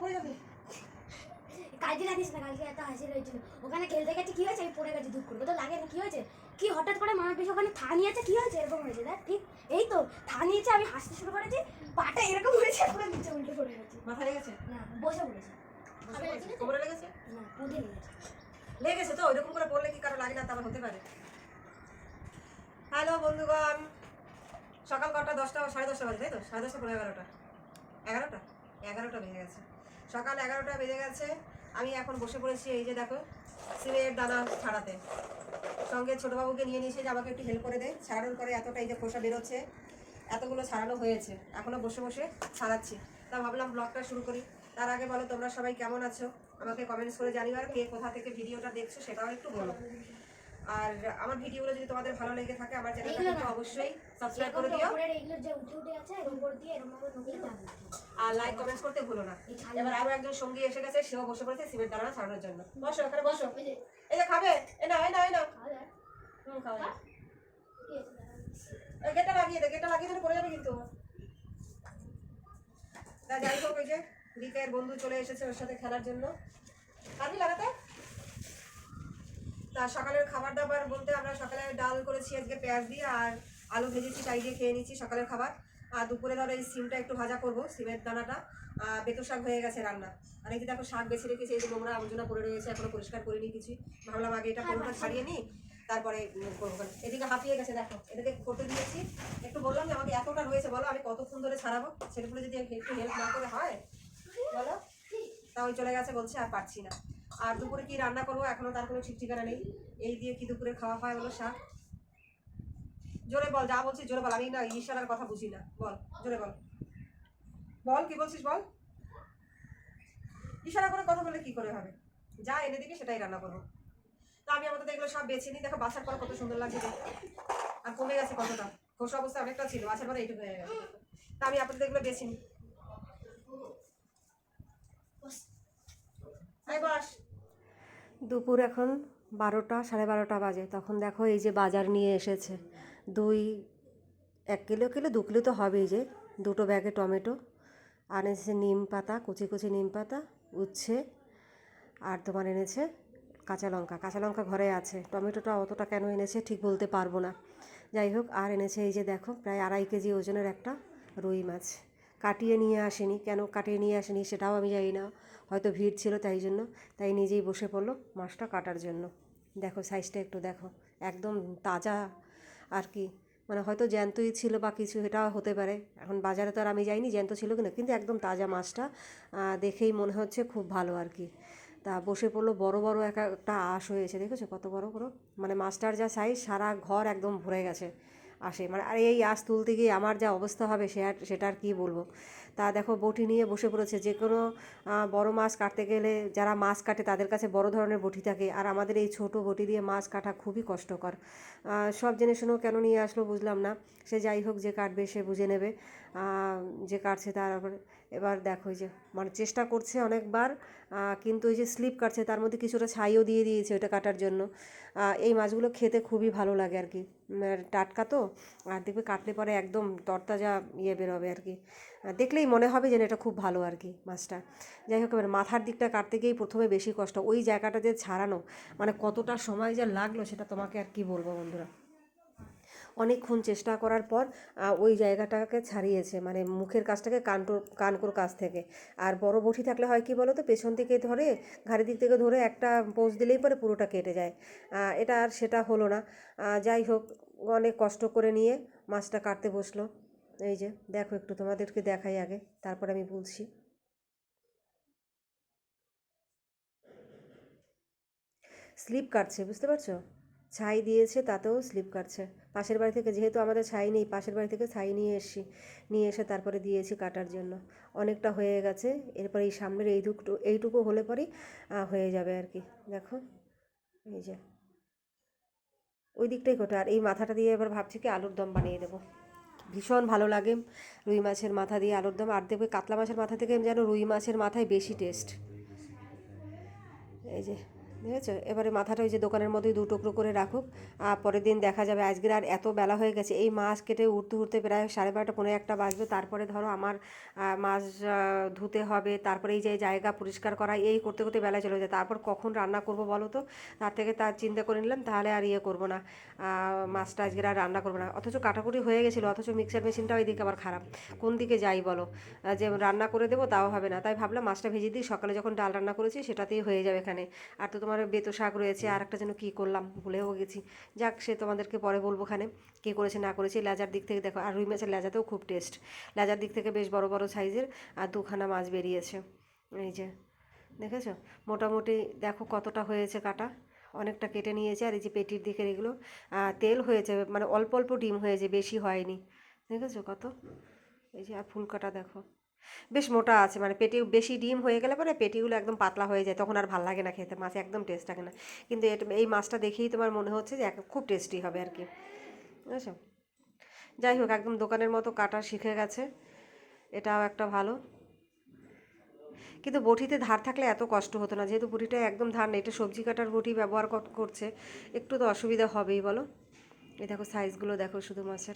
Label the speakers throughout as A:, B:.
A: পড়ে যাবে।
B: কালকে রাখিস না কালকে এত হাসি হয়েছিল ওখানে খেলতে গেছে কি হয়েছে? আমি পড়ে গেছি দুঃখ করে। তো লাগে না কি হয়েছে? কি হঠাৎ করে মামার পিছনে ওখানে থা নিয়েছে? কি হয়েছে? এরকম হয়েছে দেখ ঠিক? এই তো থা নিয়েছে আমি হাসতে শুরু করেছি পাটা এরকম হয়েছে পুরো নিচে উল্টে পড়ে গেছে।
A: মাথা লেগেছে?
B: না বসে পড়েছে।
A: বসে পড়েছে? কোমরে লেগেছে?
B: না পুঁতে লেগেছে
A: লেগেছে তো ওইরকম করে পড়লে কি কারও লাগে না তারপর হতে পারে। হ্যালো বন্ধুগণ সকাল কটা? দশটা সাড়ে দশটা বাজে তাই তো? সাড়ে দশটা পনেরো এগারোটা। এগারোটা? এগারোটা বেজে গেছে। সকাল এগারোটা বেজে গেছে। আমি এখন বসে পড়েছি এই যে দেখো, সিমের দানা ছাড়াতে। সঙ্গে ছোটোবাবুকে নিয়ে নিয়েছে যে আমাকে একটু হেল্প করে দেয় ছাড়ানোর পরে এতটা এই যে খোসা বেরোচ্ছে, এতগুলো ছাড়ানো হয়েছে। এখনও বসে বসে ছাড়াচ্ছি। তা ভাবলাম ব্লগটা শুরু করি। তার আগে বলো, তোমরা সবাই কেমন আছো? আমাকে কমেন্টস করে জানিও আর কে কোথা থেকে ভিডিওটা দেখছ সেটাও একটু বলো। আর আমার ভিডিওগুলো যদি তোমাদের ভালো লেগে থাকে আমার চ্যানেলটা কিন্তু অবশ্যই সাবস্ক্রাইব করে দিও। আর লাইক কমেন্টস করতে ভুলো না। এবার আরও একজন সঙ্গী এসে গেছে সেও বসে পড়েছে সিমেন্ট দানা ছাড়ানোর জন্য। বসো এখানে বসো। এই যে। খাবে? এ না এই না এই না হুম খাওয়া। এই গেটটা লাগিয়ে দে গেটটা লাগিয়ে দিলে পড়ে যাবে কিন্তু। যাই হোক ওই যে বন্ধু চলে এসেছে ওর সাথে খেলার জন্য। আমি লাগাতে? তা সকালের খাবার দাবার বলতে আমরা সকালে ডাল করেছি, আজকে পেঁয়াজ দিয়ে আর আলু ভেজেছি, তাই দিয়ে খেয়ে নিচ্ছি সকালের খাবার। আর দুপুরে ধরো এই সিমটা একটু ভাজা করব, সিমের দানাটা। বেতো শাক হয়ে গেছে রান্না। আর এই যে দেখো শাক বেছে রেখেছি, এই যে নোংরা আবর্জনা পড়ে রয়েছে, এখনও পরিষ্কার করিনি কিছু। ভাবলাম আগে এটা পুরোটা ছাড়িয়ে নিই, তারপরে এদিকে হাঁপিয়ে গেছে, দেখো, এদিকে করতে দিয়েছি। একটু বললাম যে আমাকে এতটা রয়েছে, বলো, আমি কতক্ষণ ধরে ছাড়াবো? ছেলেগুলো যদি একটু হেল্প না করে হয়, বলো তা ওই চলে গেছে বলছে আর পারছি না। আর দুপুরে কি রান্না করব? এখনও তার কোনো ঠিক ঠিকানা নেই। এই দিয়ে কি দুপুরে খাওয়া হয় বলো শাক? জোরে বল, যা বলছিস জোরে বল। আমি না ইশারার কথা বুঝি না। বল, জোরে বল। বল, কি বলছিস বল? ইশারা করে কথা বললে কি করে হবে? যা এনে দিবি, সেটাই রান্না করব। তা আমি আমাদের এগুলো সব বেছে নিই। দেখো, বাসার পর কত সুন্দর লাগছে আর কমে গেছে কতটা? খোসা অবস্থা অনেকটা ছিল বাছার পরে এইটুকু হয়ে গেছে। তা আমি আপনাদের এগুলো বেছে নিই। বস। দুপুর এখন বারোটা, সাড়ে বারোটা বাজে। তখন দেখো এই যে বাজার নিয়ে এসেছে। দুই, এক কিলো কিলো, দু কিলো তো হবেই যে। দুটো ব্যাগে টমেটো আর এনেছে নিম পাতা, কুচি কুচি নিম পাতা, উচ্ছে, আর তোমার এনেছে কাঁচা লঙ্কা। কাঁচা লঙ্কা ঘরে আছে। টমেটোটা অতটা কেন এনেছে ঠিক বলতে পারব না। যাই হোক, আর এনেছে এই যে দেখো, প্রায় আড়াই কেজি ওজনের একটা রুই মাছ। কাটিয়ে নিয়ে আসেনি। কেন কাটিয়ে নিয়ে আসেনি সেটাও আমি জানি না। হয়তো ভিড় ছিল তাই জন্য। তাই নিজেই বসে পড়ল মাছটা কাটার জন্য। দেখো সাইজটা একটু দেখো। একদম তাজা আর কি। মানে হয়তো জ্যান্তই ছিল বা কিছু এটা হতে পারে। এখন বাজারে তো আর আমি যাইনি, জ্যান্ত ছিল কিনা, কিন্তু একদম তাজা মাছটা দেখেই মনে হচ্ছে খুব ভালো আর কি। তা বসে পড়ল বড় বড় এক একটা আঁশ হয়েছে, দেখেছ? কত বড় বড়। মানে মাছটার যা সাইজ সারা ঘর একদম ভরে গেছে। আসে। মানে আর, এই আঁশ তুলতে গিয়ে আমার যা অবস্থা হবে সে আর, সেটা আর কী বলব? তা দেখো, বটি নিয়ে বসে পড়েছে। যে কোনো বড়ো মাছ কাটতে গেলে যারা মাছ কাটে তাদের কাছে বড় ধরনের বটি থাকে। আর আমাদের এই ছোট বটি দিয়ে মাছ কাটা খুবই কষ্টকর। সব জেনে শুনেও কেন নিয়ে আসলো বুঝলাম না। সে যাই হোক, যে কাটবে সে বুঝে নেবে। যে কাটছে তার আবার এবার দেখো যে মানে চেষ্টা করছে অনেকবার কিন্তু ওই যে স্লিপ কাটছে, তার মধ্যে কিছুটা ছাইও দিয়ে দিয়েছে ওটা কাটার জন্য। এই মাছগুলো খেতে খুবই ভালো লাগে আর কি। টাটকা তো, আর দেখবে কাটলে পরে একদম তরতাজা ইয়ে বেরোবে আর কি। দেখলেই মনে হবে যেন এটা খুব ভালো আর কি মাছটা। যাই হোক, এবার মাথার দিকটা কাটতে গিয়েই প্রথমে বেশি কষ্ট। ওই জায়গাটা যে ছাড়ানো মানে কতটা সময় যে লাগল সেটা তোমাকে আর কি বলব বন্ধুরা? অনেকক্ষণ চেষ্টা করার পর ওই জায়গাটাকে ছাড়িয়েছে মানে মুখের কাজটাকে কানটোর, কানকোর কাছ থেকে। আর বড় বটি থাকলে হয় কি বলো তো পেছন থেকে ধরে, ঘাড়ির দিক থেকে ধরে একটা পোজ দিলেই পরে পুরোটা কেটে যায়। এটা আর সেটা হলো না। যাই হোক, অনেক কষ্ট করে নিয়ে মাছটা কাটতে বসল। এই যে, দেখো একটু তোমাদেরকে দেখাই আগে, তারপর আমি বলছি। স্লিপ কাটছে, বুঝতে পারছ? ছাই দিয়েছে, তাতেও স্লিপ কাটছে। পাশের বাড়ি থেকে যেহেতু আমাদের ছাই নেই, পাশের বাড়ি থেকে ছাই নিয়ে এসছি। নিয়ে এসে তারপরে দিয়েছি কাটার জন্য। অনেকটা হয়ে গেছে, এরপরে এই সামনের এইটুকু এইটুকু হলে পরেই হয়ে যাবে আর কি। দেখো, এই যে। ওই দিকটাই কোটা আর এই মাথাটা দিয়ে এবার ভাবছি কি আলুর দম বানিয়ে দেবো। ভীষণ ভালো লাগে রুই মাছের মাথা দিয়ে আলুর দম। আর দেখবে কাতলা মাছের মাথা থেকে যেন রুই মাছের মাথায় বেশি টেস্ট এই যে। বুঝেছ? এবারে মাথাটা ওই যে দোকানের মধ্যেই দু টুকরো করে রাখুক, আর পরের দিন দেখা যাবে আজকের আর এত বেলা হয়ে গেছে। এই মাছ কেটে উঠতে উঠতে প্রায় সাড়ে বারোটা পনেরো একটা বাজবে। তারপরে ধরো আমার মাছ ধুতে হবে, তারপরে এই যে জায়গা পরিষ্কার করা, এই করতে করতে বেলা চলে যায়। তারপর কখন রান্না করব বলো তো? তার থেকে তার চিন্তা করে নিলাম, তাহলে আর ইয়ে করব না। মাছটা আজকের আর রান্না করব না। অথচ কাটাকুটি হয়ে গেছিল, অথচ মিক্সার মেশিনটাও এদিকে আবার খারাপ। কোন দিকে যাই বলো? যে রান্না করে দেবো তাও হবে না। তাই ভাবলাম মাছটা ভেজে দিই। সকালে যখন ডাল রান্না করেছি, সেটাতেই হয়ে যাবে এখানে। আর তো তোমার বেতো শাক রয়েছে আর একটা যেন কী করলাম ভুলেও গেছি। যাক সে তোমাদেরকে পরে বলব খানে কী করেছে না করেছে। লেজার দিক থেকে দেখো আর রুই মাছের লেজাতেও খুব টেস্ট লেজার দিক থেকে বেশ বড় বড় সাইজের আর দুখানা মাছ বেরিয়েছে। এই যে দেখেছ? মোটামুটি দেখো কতটা হয়েছে কাটা। অনেকটা কেটে নিয়েছে আর এই যে পেটির দিকের এগুলো তেল হয়েছে মানে অল্প অল্প ডিম হয়েছে বেশি হয়নি। দেখেছ কত? এই যে আর ফুলকাটা দেখো। বেশ মোটা আছে মানে পেটি বেশি ডিম হয়ে গেলে পরে পেটিগুলো একদম পাতলা হয়ে যায়, তখন আর ভালো লাগে না খেতে, মাছ একদম টেস্ট থাকে না। কিন্তু এই মাছটা দেখেই তোমার মনে হচ্ছে যে খুব টেস্টি হবে আর কি। বুঝেছ? যাই হোক, একদম দোকানের মতো কাটা শিখে গেছে, এটাও একটা ভালো। কিন্তু বটিতে ধার থাকলে এত কষ্ট হতো না, যেহেতু বটিটা একদম ধার নেই, এটা সবজি কাটার বটি ব্যবহার কর- করছে, একটু তো অসুবিধা হবেই বলো। এই দেখো সাইজগুলো দেখো শুধু মাছের।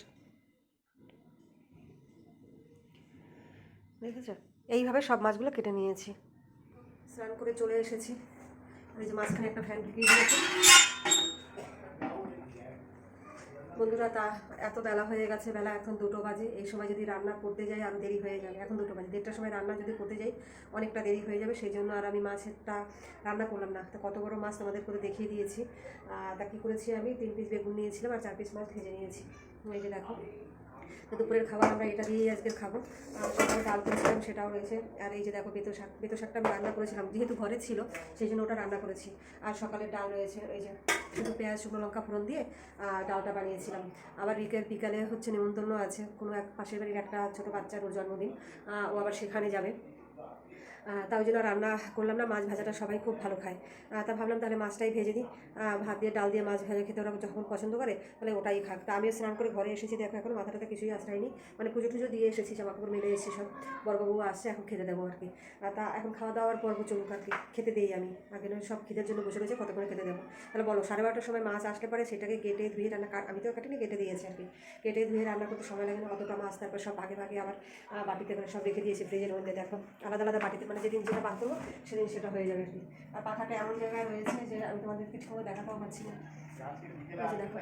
A: দেখেছ? এইভাবে সব মাছগুলো কেটে নিয়েছি। স্নান করে চলে এসেছি। আর এই যে মাঝখানে একটা ফ্যান ঢুকিয়ে দিয়েছি। বন্ধুরা, তা এত বেলা হয়ে গেছে, বেলা এখন দুটো বাজে। এই সময় যদি রান্না করতে যাই আরও দেরি হয়ে যাবে। এখন দুটো বাজে। দেড়টার সময় রান্না যদি করতে যাই, অনেকটা দেরি হয়ে যাবে। সেই জন্য আর আমি মাছেরটা রান্না করলাম না। তো কত বড় মাছ তোমাদের করে দেখিয়ে দিয়েছি। তা কী করেছি আমি? তিন পিস বেগুন নিয়েছিলাম আর চার পিস মাছ ভেজে নিয়েছি। এই যে দেখো। তো দুপুরের খাবার আমরা এটা দিয়েই আজকে খাব। সকালে ডাল করেছিলাম সেটাও রয়েছে। আর এই যে দেখো, বেতো শাক, বেতো শাকটা আমি রান্না করেছিলাম, যেহেতু ঘরে ছিল, সেই জন্য ওটা রান্না করেছি। আর সকালে ডাল রয়েছে, এই যে শুধু পেঁয়াজ, শুকনো লঙ্কা ফোড়ন দিয়ে ডালটা বানিয়েছিলাম। আবার বিকেল বিকালে হচ্ছে নেমন্তন্ন আছে, কোনো এক পাশের বাড়ির একটা ছোটো বাচ্চার জন্মদিন ও আবার সেখানে যাবে। তাই জন্য রান্না করলাম না, মাছ ভাজাটা সবাই খুব ভালো খায়। তা ভাবলাম তাহলে মাছটাই ভেজে দিই। ভাত দিয়ে ডাল দিয়ে মাছ ভেজে খেতে ওরা যখন পছন্দ করে, তাহলে ওটাই খাক। তা আমিও স্নান করে ঘরে এসেছি, দেখো এখন মাথাটাতে কিছুই আশ্রয়নি। মানে পুজো টুজো দিয়ে এসেছি জামা কাপড় মেলে এসেছি সব। বড়বাবু আসছে, এখন খেতে দেবো আর কি। তা এখন খাওয়া দাওয়ার পর্ব চলুক আর কি। খেতে দিই আমি। আগে সব খিদের জন্য বসে রয়েছে কত করে খেতে দেবো? তাহলে বলো, সাড়ে বারোটার সময় মাছ আসলে পারে সেটাকে কেটে ধুয়ে রান্না কা- আমি তো কাটিনি, কেটে দিয়েছি আর কি। কেটে ধুয়ে রান্না করতে সময় লাগে না, অতটা মাছ তারপর সব ভাগে ভাগে আবার বাটিতে করে সব রেখে দিয়েছি, ফ্রিজের মধ্যে, দেখো। আলাদা আলাদা বাটিতে মানে যেদিন যেটা বার সেদিন সেটা হয়ে যাবে আর কি। আর পাখাটা এমন জায়গায় রয়েছে যে আমি তোমাদের কিছু দেখাতেও পারছি না। দেখো,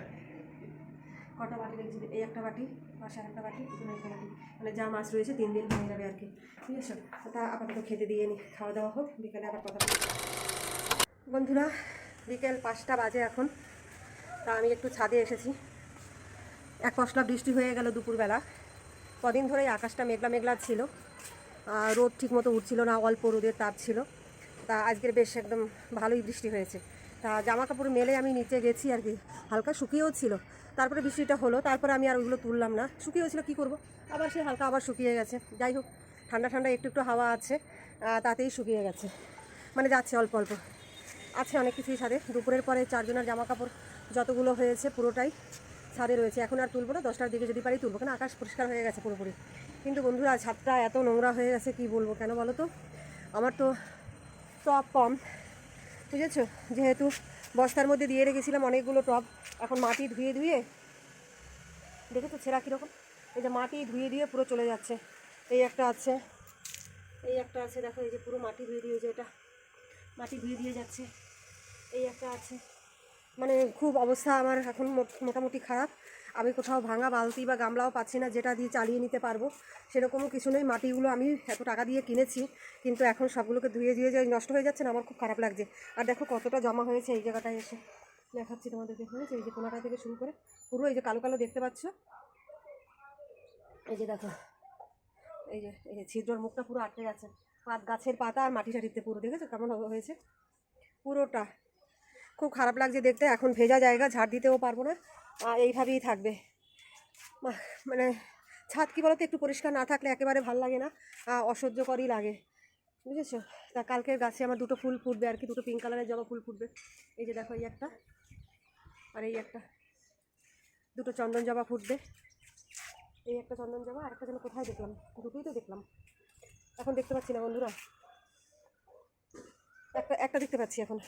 A: কটা বাটি রেখেছি এই একটা বাটি পাশে আর একটা বাটি এখানে একটা বাটি। মানে যা মাছ রয়েছে, তিন দিন হয়ে যাবে আর কি। ঠিক আছে? তা আপাতত খেতে দিয়ে নি, খাওয়া দাওয়া হোক, বিকেলে আবার কথা। বন্ধুরা, বিকেল পাঁচটা বাজে এখন। তা আমি একটু ছাদে এসেছি। এক পশলা বৃষ্টি হয়ে গেল দুপুরবেলা। কদিন ধরেই আকাশটা মেঘলা মেঘলা ছিল। রোদ ঠিক মতো উঠছিল না, অল্প রোদের তাপ ছিল। তা আজকের বেশ একদম ভালোই বৃষ্টি হয়েছে। তা জামা কাপড় মেলে আমি নিচে গেছি আর কি, হালকা শুকিয়েও ছিল। তারপরে বৃষ্টিটা হলো, তারপরে আমি আর ওইগুলো তুললাম না। শুকিয়েও ছিল, কী করব? আবার সে হালকা আবার শুকিয়ে গেছে। যাই হোক, ঠান্ডা ঠান্ডা একটু একটু হাওয়া আছে তাতেই শুকিয়ে গেছে। মানে যাচ্ছে অল্প অল্প। আছে অনেক কিছুই ছাদে। দুপুরের পরে চারজনের জামা কাপড় যতগুলো হয়েছে পুরোটাই ছাদে রয়েছে। এখন আর তুলবো না, দশটার দিকে যদি পারি তুলবো। কেন আকাশ পরিষ্কার হয়ে গেছে পুরোপুরি। কিন্তু বন্ধুরা, ছাদটা এত নোংরা হয়ে গেছে, কি বলব, কেন বলো তো? আমার তো টপ কম, বুঝেছ? যেহেতু বস্তার মধ্যে দিয়ে রেখেছিলাম অনেকগুলো টপ এখন মাটি ধুয়ে ধুয়ে, দেখেছ ছেঁড়া কীরকম? এই যে মাটি ধুয়ে দিয়ে পুরো চলে যাচ্ছে। এই একটা আছে, এই একটা আছে, দেখো, এই যে পুরো মাটি ধুয়ে দিয়ে যে এটা। মাটি ধুয়ে দিয়ে যাচ্ছে। এই একটা আছে। মানে খুব অবস্থা আমার এখন মোট- মোটামুটি খারাপ। আমি কোথাও ভাঙা বালতি বা গামলাও পাচ্ছি না, যেটা দিয়ে চালিয়ে নিতে পারব। সেরকমও কিছু নেই, মাটিগুলো আমি এত টাকা দিয়ে কিনেছি, কিন্তু এখন সবগুলোকে ধুয়ে ধুয়ে যে নষ্ট হয়ে যাচ্ছে না, আমার খুব খারাপ লাগছে। আর দেখো কতটা জমা হয়েছে এই জায়গাটায় এসে। দেখাচ্ছি তোমাদের দেখে, হয়েছে? এই যে কোনাটা থেকে শুরু করে, পুরো এই যে কালো কালো দেখতে পাচ্ছ? এই যে দেখো, এই যে এই যে ছিদ্রর মুখটা পুরো আটকে গেছে। পাত, গাছের পাতা আর মাটি টাটিতে পুরো, দেখেছ কেমন হয়েছে? পুরোটা। খুব খারাপ লাগছে দেখতে, এখন ভেজা জায়গা, ঝাড় দিতেও পারব না। এইভাবেই থাকবে। মানে ছাদ কি বলতো, একটু পরিষ্কার না থাকলে একেবারে ভালো লাগে না অসহ্যকরই লাগে। বুঝেছ? তা কালকের গাছে আমার দুটো ফুল ফুটবে আর কি, দুটো পিঙ্ক কালারের জবা ফুল ফুটবে। এই যে দেখো এই একটা, আর এই একটা। দুটো চন্দন জবা ফুটবে। এই একটা চন্দন জবা আর একটা যেন কোথায় দেখলাম? দুটোই তো দেখলাম। এখন দেখতে পাচ্ছি না বন্ধুরা। একটা একটা দেখতে পাচ্ছি এখন।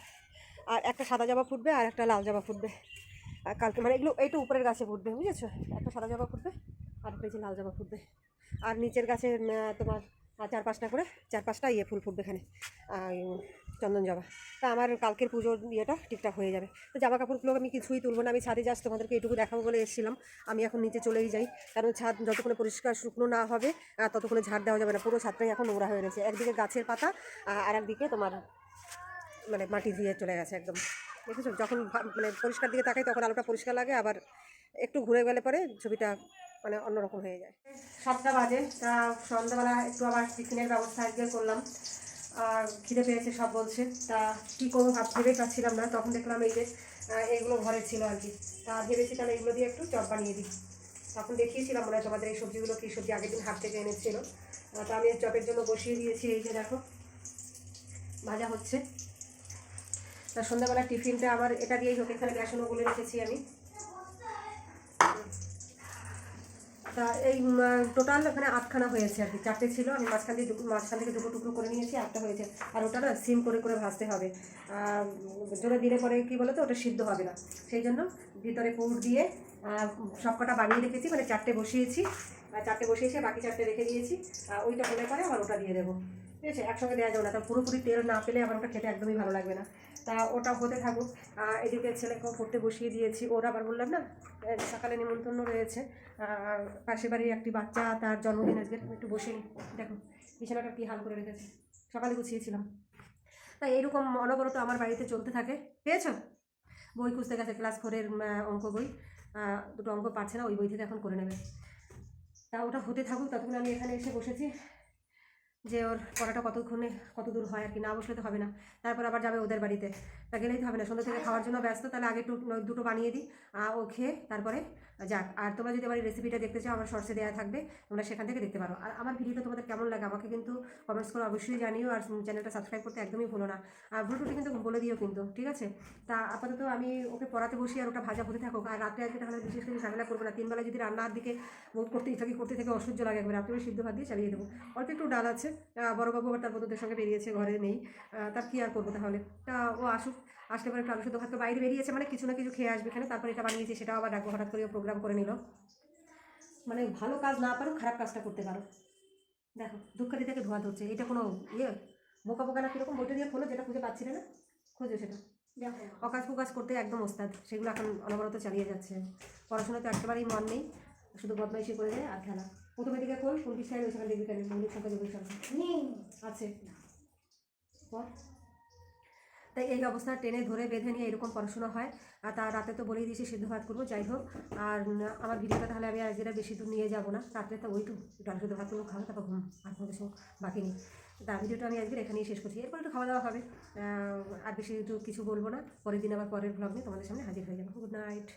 A: আর একটা সাদা জবা ফুটবে আর একটা লাল জবা ফুটবে। কালকে মানে এগুলো এইটা উপরের গাছে ফুটবে, বুঝেছ? একটা সাদা জবা ফুটবে, আর একটা লাল জবা ফুটবে। আর নিচের গাছে তোমার চার পাঁচটা করে চার পাঁচটা ইয়ে ফুল ফুটবে এখানে চন্দন জবা। তা আমার কালকের পুজোর ইয়েটা ঠিকঠাক হয়ে যাবে। তো জামা কাপড়গুলো আমি কিছুই তুলবো না, আমি ছাদে যাস তোমাদেরকে এটুকু দেখাবো বলে এসেছিলাম। আমি এখন নিচে চলেই যাই, কারণ ছাদ যতক্ষণে পরিষ্কার শুকনো না হবে ততক্ষণে ঝাড় দেওয়া যাবে না। পুরো ছাদটাই এখন নোংরা হয়ে রয়েছে। একদিকে গাছের পাতা আর একদিকে তোমার মানে মাটি দিয়ে চলে গেছে একদম। দেখেছ? যখন মানে পরিষ্কার দিকে তাকাই তখন আলোটা পরিষ্কার লাগে, আবার একটু ঘুরে গেলে পরে ছবিটা মানে অন্যরকম হয়ে যায়। সাতটা বাজে, তা সন্ধ্যাবেলা একটু আবার টিফিনের ব্যবস্থা আজকে করলাম। আর খিদে পেয়েছে, সব বলছে। তা কী করব ভাব ভেবেই পাচ্ছিলাম না, তখন দেখলাম এই যে এগুলো ঘরে ছিল আর কি। তা ভেবেছি তাহলে এগুলো দিয়ে একটু চপ বানিয়ে দিই। তখন দেখিয়েছিলাম মনে হয় তোমাদের এই সবজিগুলো কী সবজি আগের দিন হাট থেকে এনেছিল। তা আমি চপের জন্য বসিয়ে দিয়েছি, এই যে দেখো। ভাজা হচ্ছে। তা সন্ধ্যাবেলা টিফিনটা আবার এটা দিয়েই হোক, এখানে বেসনও গুলে রেখেছি আমি। তা এই টোটাল ওখানে আটখানা হয়েছে আর কি, চারটে ছিল, আমি মাঝখান দিয়ে মাঝখান থেকে দুটো টুকরো করে নিয়েছি, আটটা হয়েছে। আর ওটা না সিম করে করে ভাজতে হবে। জোরে দিলে পরে কি বলো তো ওটা সিদ্ধ হবে না। সেই জন্য ভিতরে পুর দিয়ে সব কটা বানিয়ে রেখেছি মানে চারটে বসিয়েছি। চারটে বসিয়েছি বাকি চারটে রেখে দিয়েছি। ওইটা হলে পরে আবার ওটা দিয়ে দেবো। ঠিক আছে? একসঙ্গে দেওয়া যাবে না। তা পুরোপুরি তেল না পেলে আমার ওটা খেতে একদমই ভালো লাগবে না। তা ওটা হতে থাকুক। এদিকে ছেলেকেও পড়তে বসিয়ে দিয়েছি। ওরা আবার বললাম, না সকালে নিমন্ত্রণ রয়েছে। পাশের বাড়ির একটি বাচ্চা, তার জন্মদিন আজকে। একটু বসে নি। দেখো, বিছানাটা কী হাল করে রেখেছে। সকালে গুছিয়েছিলাম। তাই এরকম অনবরত আমার বাড়িতে চলতে থাকে। পেয়েছ? বই খুঁজতে গেছে, ক্লাস ফোরের অঙ্ক বই। দুটো অঙ্ক পাচ্ছে না, ওই বই থেকে এখন করে নেবে। তা ওটা হতে থাকুক। ততক্ষণ আমি এখানে এসে বসেছি। যে ওর পড়াটা কতক্ষণে কত দূর হয় আর কি, না বসলে তো হবে না। তারপর আবার যাবে ওদের বাড়িতে। তা গেলেই তো হবে না। সন্ধ্যা থেকে খাওয়ার জন্য ব্যস্ত তাহলে আগে একটু দুটো বানিয়ে দিই। ও খেয়ে তারপরে যাক। আর তোমরা যদি আমার রেসিপিটা দেখতে চাও আমার শর্টসে দেওয়া থাকবে তোমরা সেখান থেকে দেখতে পারো। আর আমার ভিডিওটা তোমাদের কেমন লাগে আমাকে কিন্তু কমেন্টস করে অবশ্যই জানিও। আর চ্যানেলটা সাবস্ক্রাইব করতে একদমই ভুলো না। আর ভুল টুটি কিন্তু বলে দিও কিন্তু ঠিক আছে? তা আপাতত আমি ওকে পড়াতে বসি আর ওটা ভাজা হতে থাকুক। আর রাত্রে আজকে তাহলে বিশেষ করে ঝামেলা করব না। তিনবেলা যদি রান্নার দিকে বোধ করতেই থাকি করতে থেকে অসহ্য লাগে একবার। রাত্রে সিদ্ধ ভাত দিয়ে চালিয়ে দেবো। অল্প একটু ডাল আছে। বড়বাবু আবার তার বন্ধুদের সঙ্গে বেরিয়েছে ঘরে নেই। তার কী আর করব তাহলে? তা ও আসুক। আসলে পরে, একটু আলু শুদ্ধ বাইরে বেরিয়েছে মানে কিছু না কিছু খেয়ে আসবে এখানে, তারপরে এটা বানিয়েছে, সেটাও আবার ডাকবো, হঠাৎ করে প্রোগ্রাম করে নিল। মানে ভালো কাজ না পারো, খারাপ কাজটা করতে পারো। দেখো থেকে ধোয়া ধরছে, এটা কোনো ইয়ে বোকা বোকা না কীরকম বইটা দিয়ে খোলো, যেটা খুঁজে পাচ্ছিলে না? খুঁজো সেটা। অকাজ ফোকাজ করতে একদম ওস্তাদ, সেগুলো এখন অনবরত চালিয়ে যাচ্ছে। পড়াশোনাতে একেবারেই মন নেই, শুধু বদমাইশি করে যায় আর খেলা। প্রথমে দিকে খোল, কোন বিষয়ে ওইখানে দেখবি কেন মৌলিক সংখ্যা আছে। পর। তাই এই অবস্থা টেনে ধরে বেঁধে নিয়ে এরকম পড়াশোনা হয়। আর তা রাতে তো বলেই দিয়েছি সিদ্ধ ভাত করব, যাই হোক। আর আমার ভিডিওটা তাহলে আমি আর বেশি দূর নিয়ে যাব না। রাত্রে তো ওইটু আলু সিদ্ধ ভাত করব, খাব, তারপর ঘুম, আর কোনো কিছু বাকি নেই। তা ভিডিওটা আমি আজকে এখানেই শেষ করছি। এরপর একটু খাওয়া দাওয়া হবে। আর বেশি কিছু বলব না। পরের দিন আবার পরের ব্লগে তোমাদের সামনে হাজির হয়ে যাব। Good night.